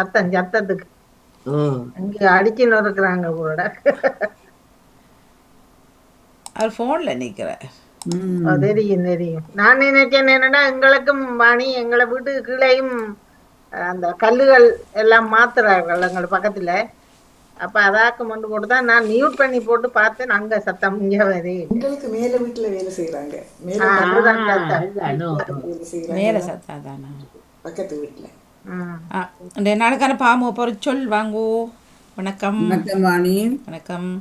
சத்தம் சத்தத்துக்கு. இங்க அடிச்சுன்னு இருக்கிறாங்க கூட. அவர் ம். ஓ, தெரியும் தெரியும். நான் நினைச்சேன் என்னன்னா எங்களுக்கும் வாணி எங்களை வீட்டு கீழேயும் அந்த கல்லுகள் எல்லாம் மாத்துறார்கள் எங்களோட பக்கத்துல. அப்ப அதாக்கு கொண்டு போட்டு தான் நான் மியூட் பண்ணி போட்டு பார்த்தேன் அங்க சத்தம் இங்க வருது. எங்களுக்கு மேல வீட்டுல வேலை செய்யறாங்க மேல சத்தம். வேலை செய்யறாங்க பக்கத்து வீட்டுல. இந்த நாளுக்கான பாம்பு பொறி சொல் வாங்கோ. வணக்கம். வணக்கம் வாணி. வணக்கம்.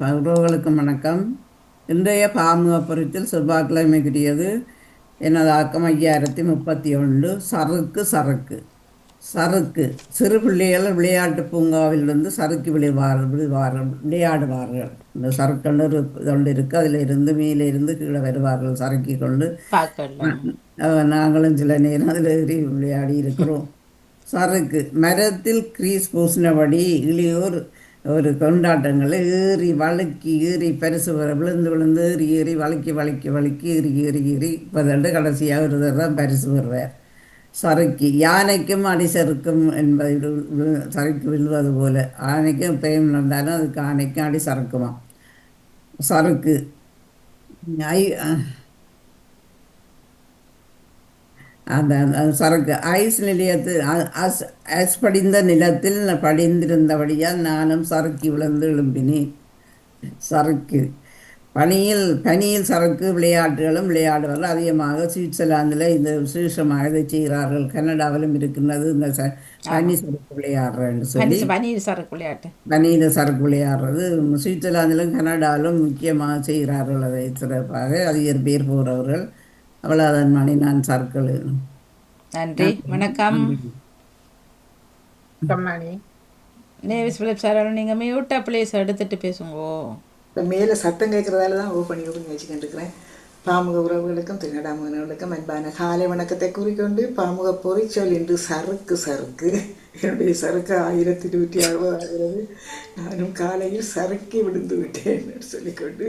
உறவுகளுக்கும் வணக்கம். இன்றைய பாமுகப்புறத்தில் செவ்வாய்க்கிழமை கிட்டியது எனது ஆக்கம் ஐயாயிரத்தி முப்பத்தி ஒன்று. சறுக்கு சறுக்கு. சறுக்கு. சிறு பிள்ளைகள் விளையாட்டு பூங்காவிலிருந்து சறுக்கு விளைவார் விழுவார்கள் விளையாடுவார்கள். இந்த சறுக்குன்னு ஒரு இதொன்று இருக்குது அதில் இருந்து மேலே இருந்து கீழே வருவார்கள் சறுக்கி கொண்டு. நாங்களும் சில நேரம் அதில் ஏறி விளையாடி இருக்கிறோம். சறுக்கு. மரத்தில் கிரீஸ் பூசினபடி இளியோர் ஒரு கொண்டாட்டங்களை ஏறி வழுக்கி ஏறி பரிசு வர விழுந்து விழுந்து ஏறி ஏறி வழுக்கி வழுக்கி வழுக்கி ஏறி ஏறி ஏறி இப்போதண்டு கடைசியாக ஒரு தான் பரிசு வருவார் சறுக்கி யானைக்கும் அடி சறுக்கும் என்பது சறுக்கி விழுவது போல. ஆனைக்கும் பெயம் நடந்தாலும் அதுக்கு ஆனைக்கும் அடி சறுக்குமா சறுக்கு. ஐ அந்த சரக்கு ஐஸ் நிலையத்து அஸ் அஸ் படிந்த நிலத்தில் படிந்திருந்தபடியால் நானும் சறுக்கி விழுந்து எழும்பினேன். சறுக்கு. பனியில் பனியில் சறுக்கு விளையாட்டுகளும் விளையாடுவார்கள் அதிகமாக. சுவிட்சர்லாந்தில் இந்த விசேஷமாக இதை செய்கிறார்கள். கனடாவிலும் இருக்கின்றது இந்த ச பனி சறுக்கு விளையாடுறேன்னு சொல்லி. பனி பனீர் சரக்கு விளையாட்டு. பனியில் சறுக்கு விளையாடுறது. சுவிட்சர்லாந்திலும் கனடாவிலும் முக்கியமாக செய்கிறார்கள். அதை சிறப்பாக அதிக பேர் போகிறவர்கள் அவ்வளோதான் மணி நான் சறுக்கள் நன்றி. வணக்கம். நேவிஸ் பிலிப் சார் நீங்கள் மியூட்டா பிளேஸ் எடுத்துட்டு பேசுங்கோ. இப்போ மேலே சத்தம் கேட்குறதால தான் ஓ பண்ணி ஓப்பன் வச்சுக்கிட்டு இருக்கிறேன் பாமுக உறவுகளுக்கும் திருநடாமகர்களுக்கும் அன்பான காலை வணக்கத்தை கூறிக்கொண்டு பாமுக பொறிச்சொல் என்று சறுக்கு சறுக்கு. என்னுடைய சறுக்கு ஆயிரத்தி நூற்றி அறுபது ஆகிறது. நானும் காலையில் சறுக்கி விழுந்து விட்டேன் என்று சொல்லிக்கொண்டு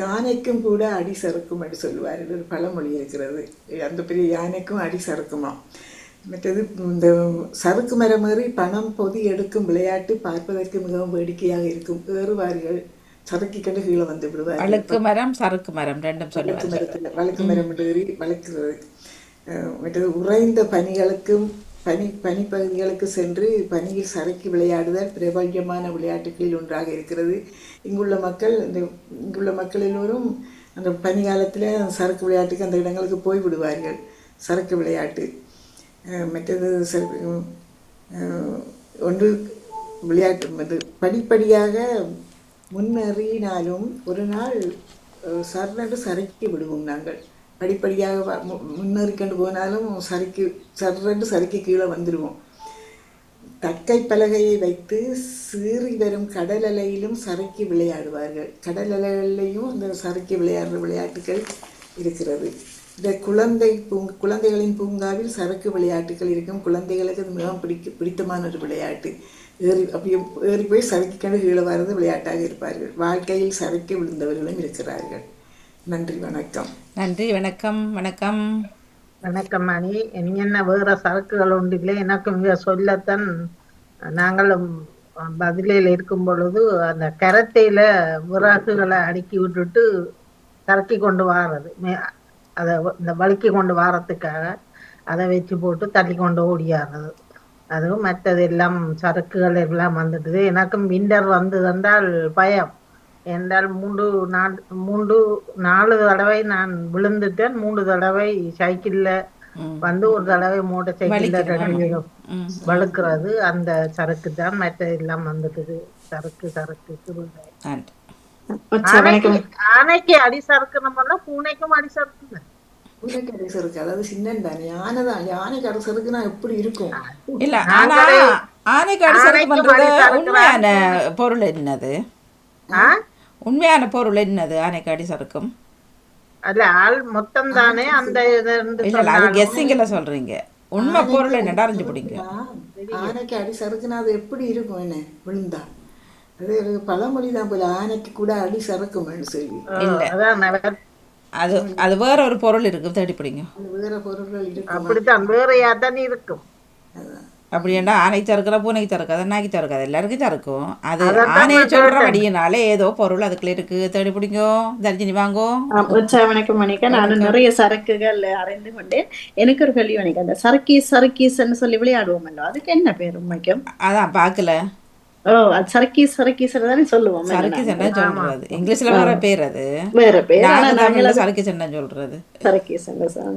யானைக்கும் கூட அடி சறுக்கும் என்று சொல்லுவார் ஒரு பழமொழி இருக்கிறது. அந்த பெரிய யானைக்கும் அடி சறுக்குமா மற்றது இந்த சறுக்கு மரம் ஏறி பணம் பொதி எடுக்கும் விளையாட்டு பார்ப்பதற்கு மிகவும் வேடிக்கையாக இருக்கும். ஏறுவார்கள் சறுக்கி கண்டு கீழே வந்து விடுவார்கள். அழுக்கு மரம் சறுக்கு மரம் ரெண்டும் வழுக்கு மரத்தில் வழுக்கு மரம் ஏறி வளர்க்கிறது மற்றது உறைந்த பனிகளுக்கும் பனி பனிப்பகுதிகளுக்கு சென்று பனியில் சறுக்கி விளையாடுதல் பிரபல்யமான விளையாட்டுகளில் ஒன்றாக இருக்கிறது. இங்குள்ள மக்கள் இந்த இங்குள்ள மக்கள் எல்லோரும் அந்த பனி காலத்தில் சறுக்கு விளையாட்டுக்கு அந்த இடங்களுக்கு போய் விடுவார்கள் சறுக்கு விளையாட்டு. மற்றது ஒன்று விளையாட்டு இது படிப்படியாக முன்னேறினாலும் ஒரு நாள் சரணடு சறுக்கி விடுவோம் நாங்கள். படிப்படியாக வ- மு- முன்னேறிக்கொண்டு போனாலும் சறுக்கி சர்ரென்று சறுக்கி கீழே வந்துடுவோம் தக்கை பலகையை வைத்து சீறி வரும் கடல் அலையிலும் சறுக்கி விளையாடுவார்கள். கடல் அலைகளிலையும் அந்த சறுக்கி விளையாடுற விளையாட்டுகள் இருக்கிறது. இந்த குழந்தை பூங் குழந்தைகளின் பூங்காவில் சறுக்கு விளையாட்டுகள் இருக்கும். குழந்தைகளுக்கு அது மிகவும் பிடிக்க பிடித்தமான ஒரு விளையாட்டு. ஏறி அப்படியே ஏறி போய் சறுக்கிக்கொண்டு கீழே வர்றது விளையாட்டாக இருப்பார்கள். வாழ்க்கையில் சறுக்கி விழுந்தவர்களும் இருக்கிறார்கள். நன்றி வணக்கம். நன்றி வணக்கம் வணக்கம். வணக்கம் மணி நீங்க என்ன வேற சரக்குகள் உண்டு? இல்லை எனக்கும் இங்க சொல்லத்தான் நாங்களும் பதிலையில் இருக்கும் பொழுது அந்த கரத்தையில விறகுகளை அடுக்கி விட்டுட்டு சரக்கி கொண்டு வாரது. மே- அதை வ- இந்த வழுக்கி கொண்டு வாரத்துக்காக அதை வச்சு போட்டு தள்ளி கொண்டு ஓடியாடுறது. அதுவும் மற்றது எல்லாம் சரக்குகள் எல்லாம் வந்துடுது எனக்கும் விண்டர் வந்து வந்தால் பயம். என்றால் மூன்று நாள் மூன்று நாலு தடவை நான் விழுந்துட்டேன். மூன்று தடவை சைக்கிள்ல வந்து ஒரு தடவை மோட்டர் சைக்கிள்ல ரெண்டு வழுக்கிறது. அந்த சரக்கு தான் மற்ற எல்லாம் வந்துடுது சரக்கு சரக்கு ஆனைக்கு அடி சறுக்கணும்னா பூனைக்கும் அடி சறுக்குங்க பூனைக்கு அடி சறுக்கு அதாவது சின்ன தானே யானை தான் யானைக்கு அடி சறுக்குனா எப்படி இருக்கும்? இல்ல ஆனா ஆனைக்கு அடி சறுக்கு பண்றது உண்மையான பொருள் என்னது? ஆ? உண்மையான பொருள் என்னது ஆனைக்கு அடி சறுக்கும் அதுல ஆள் மொத்தம் தானே அந்த இல்ல இல்ல, அது கெஸ்ஸிங்ல சொல்றீங்க. உண்மை பொருள் என்ன அறிஞ்சு பிடிங்க. ஆனைக்கு அடி சறுக்குனா அது எப்படி இருக்கும் என்ன? விழுந்தா. அது ஒரு பழமொழி தான் போல ஆனைக்கு கூட அடி சறுக்கும்னு சொல்லி. இல்ல. அதான் அது அது வேற ஒரு பொருள் இருக்கு தேடி பிடிங்க. வேற பொருள்கள் இருக்கு அப்படித்தான். வேறையா தான் இருக்கும். அப்படின்னா ஆனை சறுக்கிற பூனைக்கு சறுக்காது நாய்க்கு சறுக்காது எல்லாருக்கும் சறுக்கும் அது ஆனையை சொல்கிற வடியினால ஏதோ பொருள் அதுக்குள்ள இருக்கு. தேடி பிடிங்கோ. தர்ஜினி வாங்கோ. உற்சாக வணக்கம் மணிக்கா நான் நிறைய சரக்குகள் அறிந்து கொண்டேன். எனக்கு ஒரு கேள்வி வணிகம் அந்த சரக்கீஸ் சரக்கீஸ்ன்னு சொல்லி விளையாடுவோமല്ലോ அதுக்கு என்ன பேர் உண்மைக்கும்? அதான் பார்க்கல. ஓ அது சரக்கீஸ் சரக்கீஸ் தானே சொல்லுவோம். சறுக்கு சண்டை சொல்றது. இங்கிலீஷ்ல வர பேர் அது. வேற பேர் ஆனா தமிழ்ல சறுக்கு சண்டை சொல்றது. சரக்கீஸ்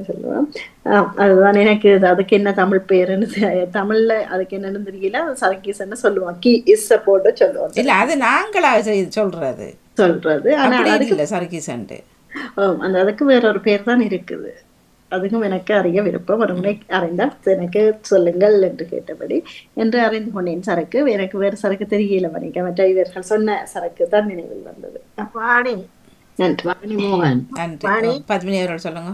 சொல்லுவோம். ஆ, அதுதான் எனக்கு அதுக்கு என்ன தமிழ் பேருன்னு தமிழ்ல அதுக்கு என்னன்னு தெரியல. சரக்கீஸ்ன்னு சொல்லுவோம் கீ இஸ் போட்டு சொல்லுவோம். இல்ல அது நாங்களா சொல்றது. சொல்றது. ஆனா அப்படி இல்ல சறுக்கி சண்டை ஓ, அந்த அதுக்கு வேற ஒரு பேர் தான் இருக்குது. அதுக்கும் எனக்கு அறிய விருப்பம். ஒரு முறை அறிந்தால் எனக்கு சொல்லுங்கள் என்று கேட்டபடி என்று அறிந்து கொண்டேன். சரக்கு எனக்கு வேறு சரக்கு தெரியல வணிக மற்ற இவர்கள் சொன்ன சரக்கு தான் நினைவில் வந்தது. வாணி. நன்றி. வாணிமோகன். நன்றி. பத்மினி அவர்கள் சொல்லுங்க.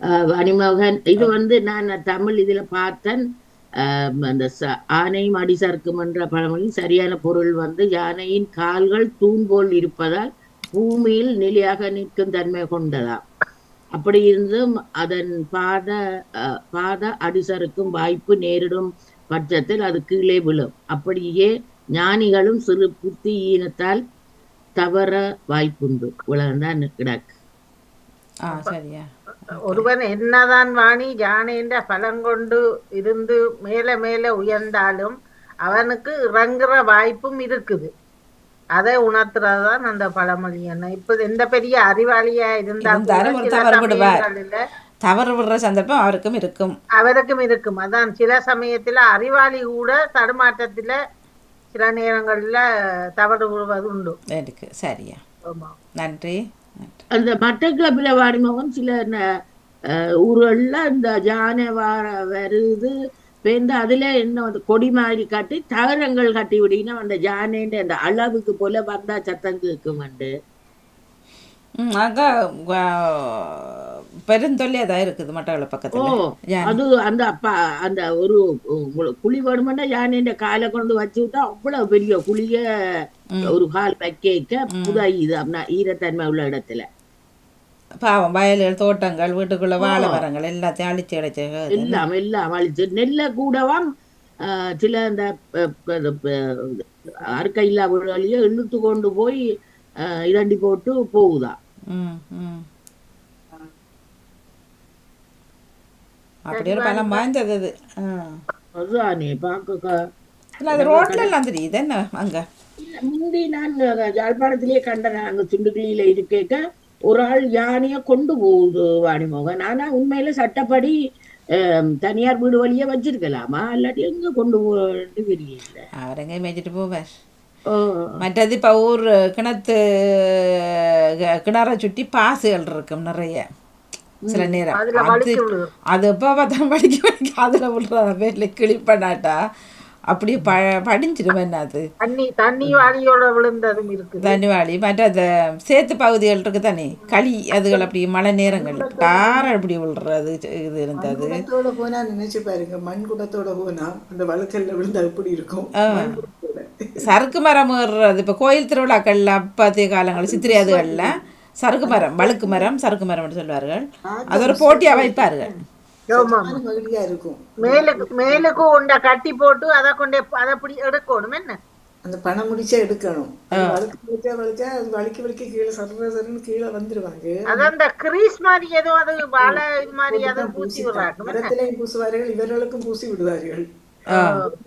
வாணிமோகன் இது வந்து நான் தமிழ் இதுல பார்த்தேன். அந்த ச- ஆனையும் அடிசறுக்கும் என்ற பழமொழி சரியான பொருள் வந்து யானையின் கால்கள் தூண் போல் இருப்பதால் பூமியில் நிலையாக நிற்கும் தன்மை கொண்டதாம். அப்படி இருந்தும் அதன் பாத பாத அடிசறுக்கும் வாய்ப்பு நேரிடும் பட்சத்தில் அது கீழே விழும். அப்படியே ஞானிகளும் சிறு புத்தி ஈனத்தால் தவற வாய்ப்புண்டு. உலகம்தான் கிடக்கு. ஆ சரியா. ஒருவன் என்னதான் வாணி யானைன்ற பலங்கொண்டு இருந்து மேல மேல உயர்ந்தாலும் அவனுக்கு இறங்குற வாய்ப்பும் இருக்குது. அதை உணர்த்துறதுதான் அந்த பழமொழி என்ன. இப்ப எந்த பெரிய அறிவாளியா இருந்தாலும் தவறு விடுற சந்தர்ப்பம் அவருக்கும் இருக்கும். அவருக்கும் இருக்கும். அதான் சில சமயத்துல அறிவாளி கூட தடுமாற்றத்துல சில நேரங்கள்ல தவறு விடுவது உண்டு. இருக்கு. சரியா. ஆமா. நன்றி. அந்த மட்டக்கிளப்பில் வாடிமகன் சில ஊர்கள்ல இந்த யானை வார வருது. பேருந்து அதுல என்ன வந்து கொடி மாதிரி கட்டி தகரங்கள் கட்டி விடினா அந்த யானைன்ற அந்த அளவுக்கு போல வந்தா சத்தம் கேட்குமண்டு ம் அங்க பெருந்தொல்லியாக தான் இருக்குது மட்டக்கள பக்கத்துல. அது அந்த அப்பா அந்த ஒரு குழி வேணுமெண்டா யானைன்ற காலை கொண்டு வச்சு விட்டா அவ்வளவு பெரிய குழிய ஒரு கால் வைக்க புதாயுது அப்படின்னா ஈரத்தன்மை உள்ள இடத்துல. பாவம் வயல்கள் தோட்டங்கள் வீட்டுக்குள்ள வாழை மரங்கள் எல்லாத்தையும் அழிச்சு அடைச்சு எல்லாம் எல்லாம் அழிச்சு நெல்லை கூடவாம் சில இந்த அஹ், அது, அஹ், அறுக்கை இல்லா வீடுகளையே இழுத்து கொண்டு போய் இரண்டி போட்டு போகுதா ம் ம் அப்படி ஒரு பலம் வாய்ந்தது அது ஆ. அதுதானே பார்க்க இல்ல அது ரோட்ல எல்லாம் தெரியுது என்ன அங்க முந்தி நான் யாழ்ப்பாணத்திலேயே கண்டேன் அங்க சுண்டுகிளியில இருக்கேக்க ஒரு ஆள் யானைய கொண்டு போகுது வாணிமோகன் ஆனா உண்மையில சட்டப்படி தனியார் வீடு வழியே வச்சிருக்கலாமா? இல்லாட்டி எங்க கொண்டு போறது தெரியல. அவரங்க மேய்ச்சிட்டு போவார். ஓ மற்றது இப்போ ஊர் கிணத்து க- கிணறை சுற்றி பாசுகள் இருக்கும் நிறைய. சில நேரம். அது. அது எப்போ பார்த்தா படிக்க படிக்க அதில் விழுறத பேர்ல கிளிப்பண்ணாட்டா அப்படியே ப படிஞ்சிடும் என்ன அது? தண்ணி தண்ணி வாளியோட விழுந்ததும் இருக்குது தண்ணிவாளி மற்ற அந்த சேத்து பகுதிகள் இருக்கு தானே? களி அதுகள் அப்படி மழை நேரங்கள் தார அப்படி விழுறது இது இருந்தது. போனா நினைச்சு பாருங்க மண் குடத்தோட போனா அந்த வழக்கல்ல விழுந்தா எப்படி இருக்கும். சறுக்கு மரம் ஏறுறது இப்போ கோயில் திருவிழாக்கள்ல அப்பத்திய காலங்கள் சித்திரை அதுகளில் சறுக்கு மரம் வழுக்கு மரம் சறுக்கு மரம்னு சொல்வார்கள். அது ஒரு போட்டியாக வைப்பார்கள். மகிழ்ச்சியா இருக்கும். மேலுக்கு மேலுக்கு உண்டை கட்டி போட்டு அதை கொண்டே அதை அப்படி எடுக்கணும் என்ன? அந்த பணம் முடிச்சா எடுக்கணும். அது வழுக்க வலிச்சா அது வலிக்க வலிக்க கீழே சர்ற சரன்னு கீழே வந்துருவாங்க. அது அந்த கிரீஸ் மாதிரி ஏதோ அது வாழை இது மாதிரி அதை பூசி விடுறாங்க மரத்திலையும் பூசுவார்கள் இவர்களுக்கும் பூசி விடுவார்கள்.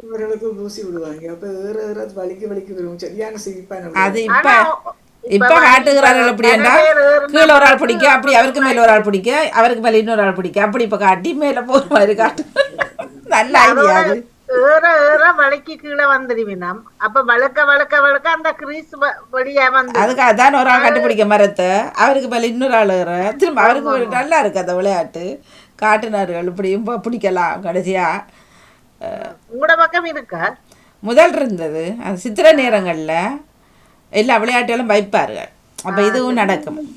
இவர்களுக்கும் பூசி விடுவாங்க. அப்ப ஏற ஏற வலிக்க வலிக்க வரும். சரியான சிரிப்பான அது இப்ப இப்ப காட்டுகிறார்கள் அப்படின்னா கீழே ஒரு ஆள் பிடிக்க அப்படி அவருக்கு மேல ஒரு ஆள் பிடிக்க அவருக்கு மேல இன்னொரு ஆள் பிடிக்க. அப்படி இப்ப காட்டி மேல போற மாதிரி காட்டு. நல்ல ஐடியா அது. ஏற ஏற வளைக்கு கீழே வந்துடுவினாம் அப்ப வழுக்க வழுக்க வழுக்க அந்த கிரீஸ் வழியா வந்து அதுக்கு அதான் ஒரு ஆள் கண்டுபிடிக்க மரத்தை. அவருக்கு மேல இன்னொரு ஆள் ஏற. திரும்ப அவருக்கு நல்லா இருக்கு அந்த விளையாட்டு. காட்டுனார்கள் இப்படியும் பிடிக்கலாம் கடைசியா. உங்களோட பக்கம் இருக்கா? முதல் இருந்தது. அது சித்திரை நேரங்கள்ல. எல்லா விளையாட்டுகளும் வைப்பார்கள். அப்ப இதுவும் நடக்கும்.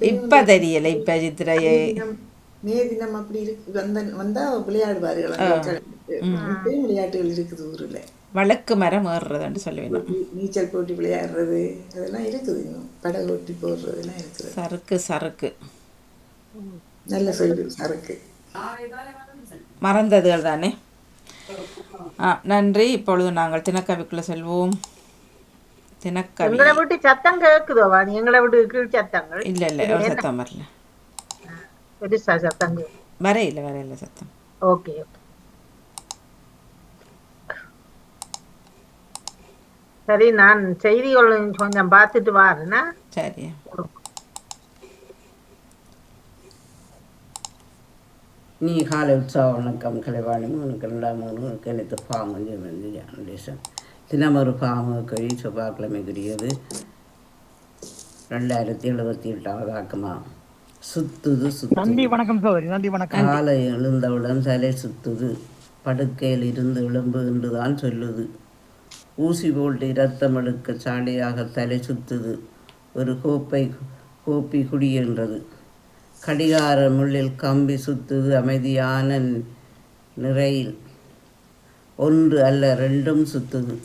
இப்ப தெரியல. இப்ப சித்திரையை மே தினம் அப்படி இருக்கு. வந்த வந்தா விளையாடுவார்கள் விளையாட்டுகள் இருக்குது ஊர்ல. வழக்கு மரம் ஏறுறதுன்னு சொல்லுவேன். நீ- நீச்சல் போட்டி விளையாடுறது அதெல்லாம் இருக்குது படகு ஓட்டி போடுறதெல்லாம் இருக்குது. சறுக்கு சறுக்கு. நல்ல சொல்லு சரக்கு மறந்ததுகள் தானே? ஆ நன்றி. இப்பொழுது நாங்கள் தினக்கவிக்குள்ளே செல்வோம். தினக்கவி. எங்களை விட்டு சத்தம் கேக்குதோ வாணி எங்களை விட்டு கீழ் சத்தங்கள்? இல்லை இல்லை ஒரு சத்தம் வரல. பெருசா சத்தம் வரையில வரையில சத்தம். Okay okay. சரி நான் செய்திகள் கொஞ்சம் பார்த்துட்டு வாருன்னா சரி. நீ காலை உற்சவ வணக்கம் கலைவாணி. உனக்கு ரெண்டாம் மூணு உனக்கு எனக்கு பாம்பு வந்து ஜானடேசன் தினமொரு பாம்பு கழி செவ்வாய்க்கிழமைக்குரியது ரெண்டாயிரத்தி எழுபத்தி எட்டாவது ஆக்கமா சுத்துது சுத்து நன்றி வணக்கம் சோதரி நன்றி வணக்கம். காலை எழுந்தவுடன் தலை சுத்துது. படுக்கையில் இருந்து எழும்பு என்று தான் சொல்லுது. ஊசி போட்டு இரத்தம் எடுக்க சாலையாக தலை சுத்துது. ஒரு கோப்பை கோப்பி குடியென்றது கடிகார முள்ளில் கம்பி சுத்துது அமைதியான நிறையில். ஒன்று அல்ல ரெண்டும் சுத்துது.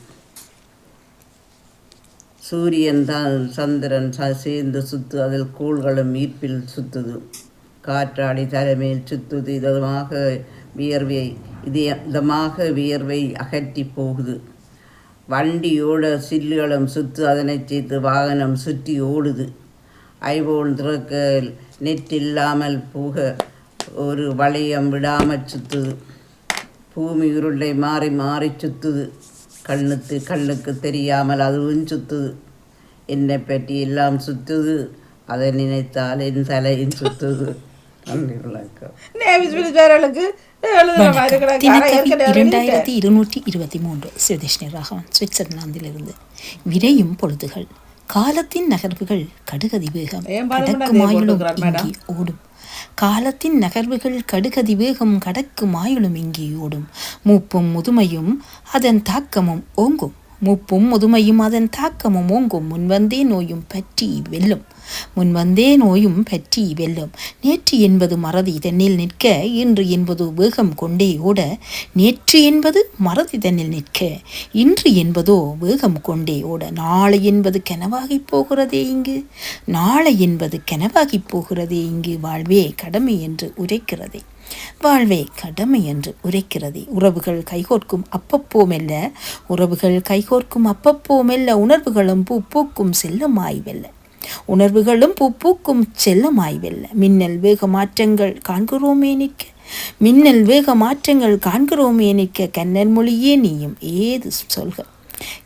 சூரியன் தான் சந்திரன் ச- சேர்ந்து சுத்து அதில் கோள்களும் ஈர்ப்பில் சுத்துது. காற்றாடி தலைமையில் சுத்துது. இதமாக வியர்வை இதய இதமாக வியர்வை அகற்றி போகுது. வண்டியோட சில்லுகளும் சுத்து அதனை சேர்த்து வாகனம் சுற்றி ஓடுது. ஐபோன் திறக்க நெட் இல்லாமல் போக ஒரு வளையம் விடாமல் சுத்துது. பூமி உருண்டை மாறி மாறி சுத்துது. கண்ணுக்கு கண்ணுக்கு தெரியாமல் அதுவும் சுத்துது. என்னை பற்றி எல்லாம் சுத்துது. அதை நினைத்தால் என் தலையும் சுத்துது. நன்றி வணக்கம். இரண்டாயிரத்தி இருநூற்றி இருபத்தி மூன்று சுதேஷ்ணி ராகவன் சுவிட்சர்லாந்திலிருந்து. விரையும் பொழுதுகள். காலத்தின் நகர்வுகள் கடுகதி வேகம். இங்கே ஓடும். காலத்தின் நகர்வுகள் கடுகதி வேகம் கடக்கு மாயுளும் இங்கே ஓடும். மூப்பும் முதுமையும் அதன் தாக்கமும் ஓங்கும். மூப்பும் முதுமையும் அதன் தாக்கமும் ஓங்கும். முன்வந்தே நோயும் பற்றி வெல்லும். முன்வந்தே நோயும் பற்றி வெல்லும். நேற்று என்பது மறதி தன்னில் நிற்க இன்று என்பது வேகம் கொண்டே ஓட. நேற்று என்பது மறதி தன்னில் நிற்க இன்று என்பதோ வேகம் கொண்டே ஓட. நாளை என்பது கனவாகி போகிறதே இங்கு. நாளை என்பது கனவாகி போகிறதே இங்கு. வாழ்வே கடமை என்று உரைக்கிறதே. வாழ்வே கடமை என்று உரைக்கிறதே. உறவுகள் கைகோர்க்கும் அப்பப்போ மெல்ல உறவுகள் கைகோர்க்கும் அப்பப்போ மெல்ல உணர்வுகளும் பூ பூக்கும் செல்லமாய் வெல்ல. உணர்வுகளும் பூ பூக்கும் செல்லமாய் வெல்ல மின்னல் வேக மாற்றங்கள் காண்கிறோமே நிற்க மின்னல் வேக மாற்றங்கள் காண்கிறோமே நிற்க கண்ணல் மொழியே நீயும் ஏது சொல்க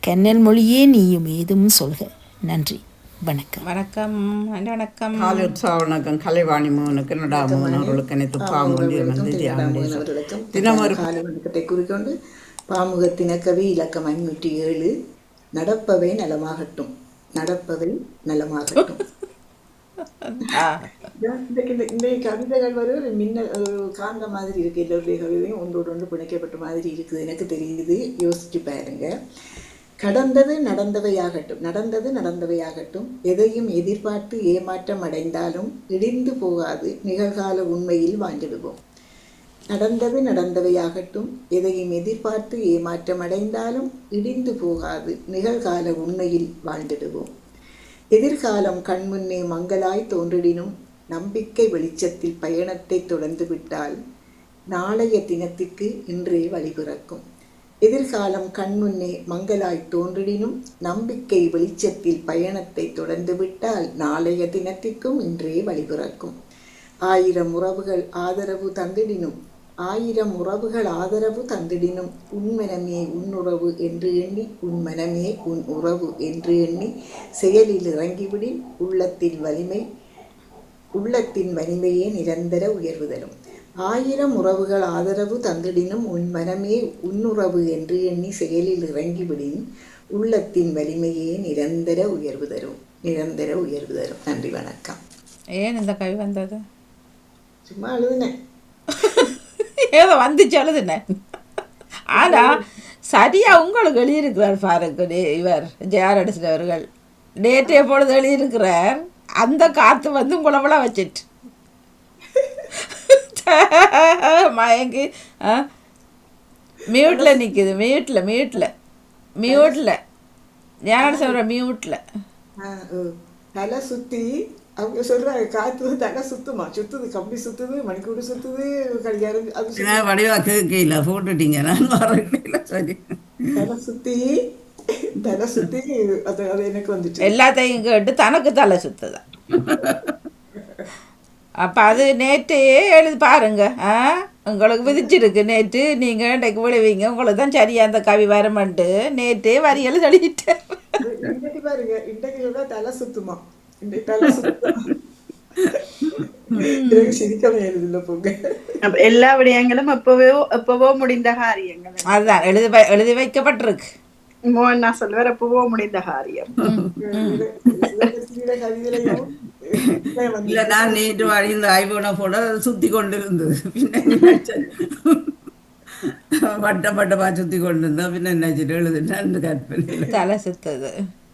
கண்ணல் மொழியே நீயும் ஏதும் சொல்க நன்றி வணக்கம் வணக்கம் வணக்கம் காலை உற்சவ வணக்கம் கலைவாணி மோகனுக்கு நடா மோகனவர்களுக்கு அனைத்து பாம்பு வந்து தினமொரு காலை வணக்கத்தை கூறிக்கொண்டு பாமுகத்தின கவி இலக்கம் ஐநூற்றி ஏழு நடப்பவை நலமாகட்டும் நடப்பவை நலமாகட்டும். இந்த கவிதைகள் வரை ஒரு மின்ன ஒரு காந்த மாதிரி இருக்கு. எல்லோருடைய கவிதையும் ஒன்றோடு ஒன்று பிணைக்கப்பட்ட மாதிரி இருக்குது. எனக்கு தெரியுது. யோசிச்சு பாருங்க. கடந்தது நடந்தவையாகட்டும். நடந்தது நடந்தவையாகட்டும். எதையும் எதிர்பார்த்து ஏமாற்றம் அடைந்தாலும் இடிந்து போகாது. நிகழ்கால உண்மையில் வாழ்ந்திடுவோம். நடந்தது நடந்தவையாகட்டும். எதையும் எதிர்பார்த்து ஏமாற்றம் அடைந்தாலும் இடிந்து போகாது. நிகழ்கால உண்மையில் வாழ்ந்திடுவோம். எதிர்காலம் கண்முன்னே மங்களாய் தோன்றிடினும் நம்பிக்கை வெளிச்சத்தில் பயணத்தை தொடர்ந்து விட்டால் நாளைய தினத்திற்கு இன்றே வழிபிறக்கும். எதிர்காலம் கண்முன்னே மங்களாய் தோன்றிடினும் நம்பிக்கை வெளிச்சத்தில் பயணத்தை தொடர்ந்து விட்டால் நாளைய தினத்திற்கும் இன்றே வழிபிறக்கும். ஆயிரம் உறவுகள் ஆதரவு தந்திடினும் ஆயிரம் உறவுகள் ஆதரவு தந்திடினும் உன்மனமே உன்னுறவு என்று எண்ணி உன்மனமே உன் உறவு என்று எண்ணி செயலில் இறங்கிவிடின் உள்ளத்தின் வலிமை உள்ளத்தின் வலிமையே நிரந்தர உயர்வு தரும். ஆயிரம் உறவுகள் ஆதரவு தந்திடினும் உன் மனமே உன்னுறவு என்று எண்ணி செயலில் இறங்கிவிடின் உள்ளத்தின் வலிமையே நிரந்தர உயர்வு தரும். நிரந்தர உயர்வு தரும். நன்றி வணக்கம். ஏன் இந்த கவி வந்தது? சும்மா அழுதுனேன். ஏதோ வந்துச்சு எழுதுனேன் ஆனா சரியா உங்களுக்கு எழுதியிருக்கிறார் பாருங்க இவர் ஜெயாரடிசன் அவர்கள். நேற்றைய பொழுது எழுதியிருக்கிறார் அந்த காத்து வந்து உங்களவள வச்சிட்டு. மயங்கி மியூட்ல மியூட்ல மியூட்ல ஜெயாரடிசன் அவர்கள் மியூட்ல ஆ, ஓ. தலை சுத்தி அவங்க சொல்றாங்க காத்து தலை சுத்துமா? சுத்துது கம்பி சுத்துது மணிக்கூடு சுத்துது கடிகாரம் அது சுத்துது. நான் கேட்கல போட்டுட்டீங்க. நான் வரல சரி தலை சுத்தி தலை சுத்தி அது அது எனக்கு வந்துட்டு. எல்லாத்தையும் கேட்டு தனக்கு தலை சுத்துதான் அப்போ அது நேற்றையே எழுதி பாருங்க ஆ? உங்களுக்கு விதிச்சிருக்கு நேற்று நீங்கள் இன்றைக்கு விழுவீங்க. உங்களுக்கு தான் சரியா அந்த கவி வரமாட்டு நேற்றே வரி எழுதிட்டேன் இன்றைக்கு பாருங்க இன்றைக்கு தலை சுத்துமா? எல்லா விடயங்களும் எப்பவோ எப்பவோ முடிந்த காரியங்கள் அதுதான் எழுதி எழுதி வைக்கப்பட்டிருக்கு மோகன் நான் சொல்லுவேன் எப்பவோ முடிந்த காரியம் இல்லை நான் நேற்று வழி இந்த ஐபோனை போட சுற்றி கொண்டு இருந்தது பின்ன. வட்ட வட்டமாக சுற்றி கொண்டு இருந்தா பின்ன நினைச்சிட்டு எழுதுன்னு கற்பனை தலை சுத்துது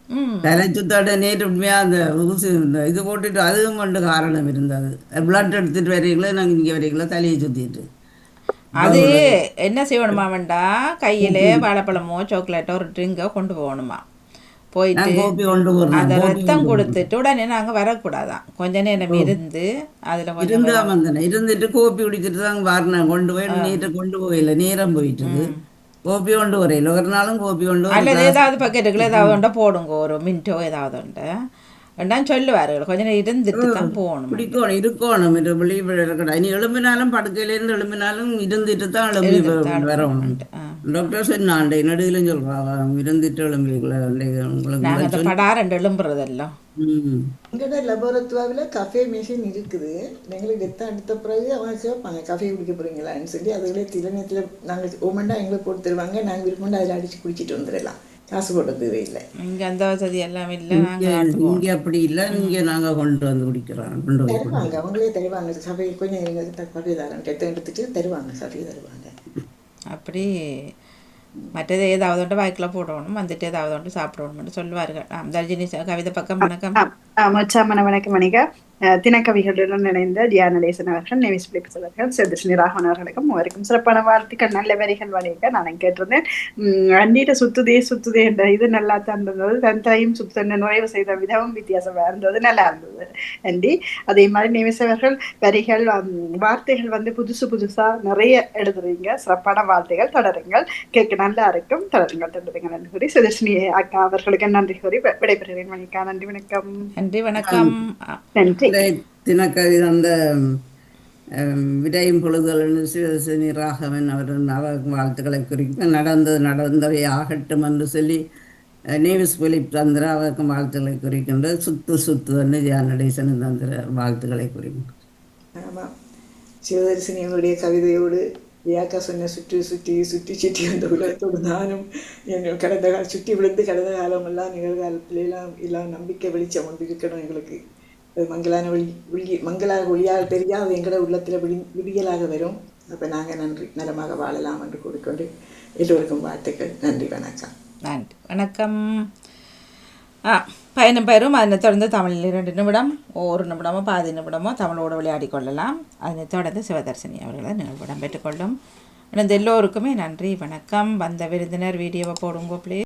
ம் தலை சுத்தோட நேற்று உண்மையாக அந்த ஊசி இது போட்டுட்டு அதுவும் கொண்டு காரணம் இருந்தது. பிளட் எடுத்துட்டு வரீங்களோ நாங்கள் இங்கே வரீங்களோ தலையை சுற்றிட்டு அது என்ன செய்யணுமா வேண்டாம் கையிலே வாழைப்பழமோ சாக்லேட்டோ ஒரு ட்ரிங்கோ கொண்டு போகணுமா? போயிட்டு அந்த ரத்தம் கொடுத்துட்டு உடனே நாங்கள் வரக்கூடாதான். கொஞ்ச நேரம் இருந்து அதில் கொஞ்சம் இருந்துட்டு கோப்பி குடிச்சிட்டு தான் வரணும். கொண்டு போய் நேற்று கொண்டு போகல நேரம் போயிட்டுது ஒரு நாளும் கோப்பி கொண்டு வர அல்லது ஏதாவது பக்கெட்டுக்குள்ள ஏதாவது ஒன்றை போடுங்க ஒரு மின்ட்டோ ஏதாவது உண்டு வேண்டாம் சொல்லுவார்கள் கொஞ்ச நேரம் இருந்துட்டு தான் போகணும் பிடிக்கணும் இருக்கணும் இது வெளியே இருக்கணும் இனி எழும்பினாலும் படுக்கையிலேருந்து எழும்பினாலும் இருந்துட்டு தான் எழும்பி வரணும். டாக்டர் சொன்னாண்டே நடுவிலும் சொல்றாங்க இருந்துட்டு எழும்பிக்கல உங்களுக்கு அந்த படாரண்டு எழும்புறதெல்லாம் எங்கட லெபோரத்துவாவில் கஃபே மிஷின் இருக்குது எங்களுக்கு டெத்தாக எடுத்த பிறகு அவங்க கேட்பாங்க கஃபே குடிக்க போகிறீங்களான்னு சொல்லி அதுகளே திலனத்தில் நாங்கள் ஓமெண்டா எங்களுக்கு போட்டு தருவாங்க நாங்கள் விருப்பம் அதில் அடித்து குடிச்சிட்டு வந்துடலாம் காசு போட தேவையில்லை இங்கே அந்த வசதி எல்லாம் இல்லை இங்க நாங்கள் அப்படி இல்லை இங்க நாங்க கொண்டு வந்து குடிக்கிறோம் கொண்டு தருவாங்க அவங்களே தருவாங்க. கஃபே கொஞ்சம் எங்களுக்கு கஃபே தரேன் டெத்தை எடுத்துட்டு தருவாங்க கஃபே தருவாங்க. அப்படி மற்றது ஏதாவது ஒன்று வாய்க்கில் போடணும் வந்துட்டு ஏதாவது ஒன்று சாப்பிடணும்னு சொல்லுவார்கள். தர்ஜினி கவிதை பக்கம் வணக்கம். மச்சாமன வணக்கம் மணிகா. அஹ், தினக்கவிகளுடன் இணைந்த தியானடேசன் அவர்கள் நேவிஸ் பிலிப்ஸ் அவர்கள் செதுஷ்ணி ராகவன் அவர்களுக்கும் அவருக்கும் சிறப்பான வாழ்த்துக்கள் நல்ல வரிகள் வழிக. நான் கேட்டிருந்தேன் உம், அண்டிட்ட சுத்துதே சுத்துதே என்ற இது நல்லா தான் இருந்தது தன் தாயும் சுத்தன்னு நுழைவு செய்த விதமும் வித்தியாசமா இருந்தது நல்லா இருந்தது. அண்டி அதே மாதிரி நேவிஸ் அவர்கள் வரிகள் வார்த்தைகள் வந்து புதுசு புதுசா நிறைய எழுதுறீங்க. சிறப்பான வார்த்தைகள் தொடருங்கள். கேட்க நல்லா இருக்கும். தொடருங்கள் தொடருங்கள். நன்றி கூறி சுதர்ஷினி அக்கா அவர்களுக்கு நன்றி கூறி விடைபெறுகிறேன். மணிக்கா நன்றி வணக்கம். நன்றி வணக்கம். நன்றி. தினக்கவி அந்த விடையும் பொழுதுகள் சிவசனி ராகவன் அவர் அவருக்கு வாழ்த்துக்களை குறிக்க நடந்தது நடந்தவை ஆகட்டும் என்று சொல்லி நேவிஸ் பிலிப் தந்திர அவருக்கு வாழ்த்துக்களை குறிக்கின்ற சுத்து சுத்து என்று ஜானடேசன் தந்திர வாழ்த்துக்களை குறிக்கின்ற ஆமாம். சிவதரிசனியனுடைய கவிதையோடு வியாக்கா சொன்ன சுற்றி சுற்றி சுற்றி சுற்றி அந்த உலகத்தோடு நானும் என் கடந்த கால சுற்றி விழுந்து கடந்த காலமெல்லாம் நிகழ்காலத்திலாம் எல்லாம் நம்பிக்கை வெளிச்சம் ஒன்று இருக்கணும் எங்களுக்கு அது மங்களான ஒளி ஒளி மங்களாக ஒளியாக தெரியாது எங்களோட உள்ளத்தில் விடி விடியலாக வரும் அப்போ நாங்கள் நன்றி நலமாக வாழலாம் என்று கூறிக்கொண்டு எல்லோருக்கும் வாழ்த்துக்கள் நன்றி வணக்கம் நன்றி வணக்கம் ஆ பயணம் பெறும் அதனை தொடர்ந்து தமிழில் இரண்டு நிமிடம் ஒரு நிமிடமோ பாதி நிமிடமோ தமிழோடு விளையாடி கொள்ளலாம் அதனைத் தொடர்ந்து சிவதர்சினி அவர்களை நிகழ்விடம் பெற்றுக்கொள்ளும் எனது எல்லோருக்குமே நன்றி வணக்கம் வந்த விருந்தினர் வீடியோவை போடுங்க ப்ளீஸ்